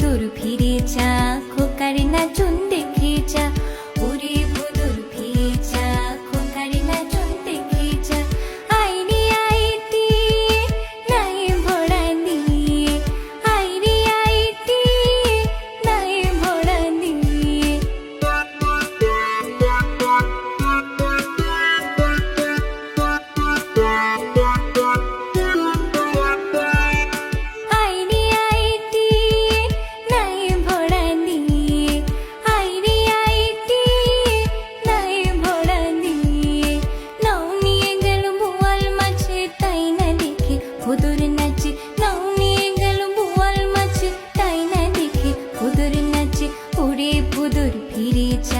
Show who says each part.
Speaker 1: দূর ফিরে চা খোকার নাচুন ওরে ভুদুর ফিরে যা।